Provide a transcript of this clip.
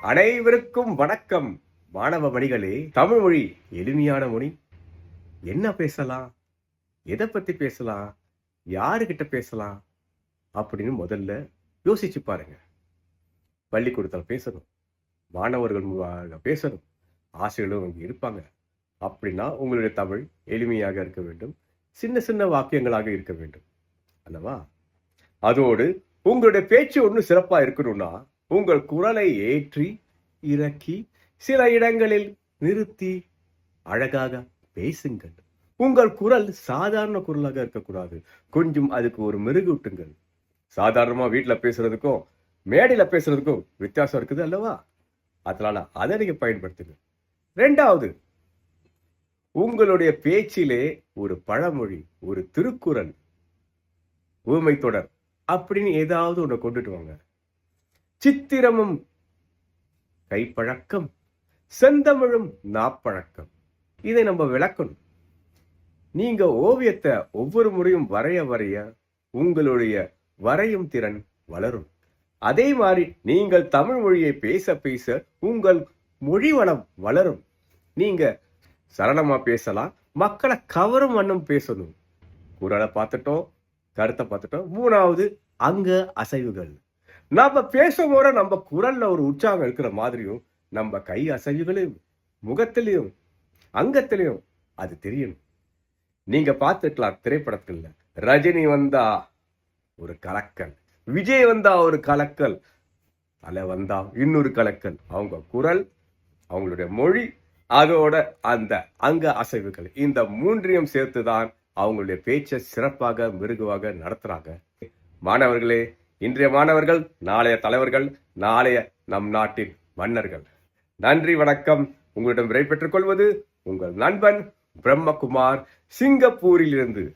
அனைவருக்கும் வணக்கம். மாணவ மணிகளே தமிழ் மொழி எளிமையான மொழி. என்ன பேசலாம்? எதை பத்தி பேசலாம்? யாருகிட்ட பேசலாம்? அப்படின்னு முதல்ல யோசிச்சு பாருங்க. பள்ளிக்கூடத்தில் பேசணும். மாணவர்கள் முன்பாக பேசணும். ஆசிரியர்களும் அங்கே இருப்பாங்க. அப்படின்னா உங்களுடைய தமிழ் எளிமையாக இருக்க வேண்டும். சின்ன சின்ன வாக்கியங்களாக இருக்க வேண்டும். அல்லவா? அதோடு உங்களுடைய பேச்சு ஒன்றும் சிறப்பாக இருக்கணும்னா உங்கள் குரலை ஏற்றி இறக்கி சில இடங்களில் நிறுத்தி அழகாக பேசுங்கள். உங்கள் குரல் சாதாரண குரலாக இருக்கக்கூடாது. கொஞ்சம் அதுக்கு ஒரு மெருகூட்டுங்கள். சாதாரணமாக வீட்டில் பேசுறதுக்கும் மேடையில் பேசுறதுக்கும் வித்தியாசம் இருக்குது அல்லவா? அதனால அதை நீங்கள் பயன்படுத்துங்க ரெண்டாவது உங்களுடைய பேச்சிலே ஒரு பழமொழி ஒரு திருக்குறள். ஊமை தொடர் அப்படின்னு ஏதாவது ஒன்று கொண்டுட்டு வாங்க. சித்திரமும் கைப்பழக்கம் செந்தமிழும் நாப்பழக்கம். இதை நம்ம விளக்கணும். நீங்க ஓவியத்தை ஒவ்வொரு முறையும் வரைய வரைய உங்களுடைய வரையும் திறன் வளரும். அதே மாதிரி நீங்கள் தமிழ் மொழியை பேச பேச உங்கள் மொழி வளம் வளரும். நீங்க சரளமா பேசலாம் மக்களை கவரும் வண்ணம் பேசணும். குரலை பார்த்துட்டோம். கருத்தை பார்த்துட்டோம். மூணாவது அங்க அசைவுகள். நாம பேசும்போது நம்ம குரல்ல ஒரு உற்சாகம் இருக்கிற மாதிரியும் நம்ம கை அசைவுகளையும் முகத்திலையும் அங்கத்திலையும் அது தெரியணும். நீங்க பார்த்துக்கலாம் திரைப்படத்துல. ரஜினி வந்தா ஒரு கலக்கல். விஜய் வந்தா ஒரு கலக்கல். தலை வந்தா இன்னொரு கலக்கல். அவங்க குரல் அவங்களுடைய மொழி அதோட அந்த அங்க அசைவுகள். இந்த மூன்றையும் சேர்த்துதான் அவங்களுடைய பேச்சை சிறப்பாக மிருகுவாக நடத்துறாங்க. மாணவர்களே இன்றைய மாணவர்கள் நாளைய தலைவர்கள் நாளைய நம் நாட்டின் மன்னர்கள். நன்றி வணக்கம். உங்களிடம் விடைபெற்றுக் கொள்வது உங்கள் நண்பன் பிரம்மகுமார் சிங்கப்பூரிலிருந்து.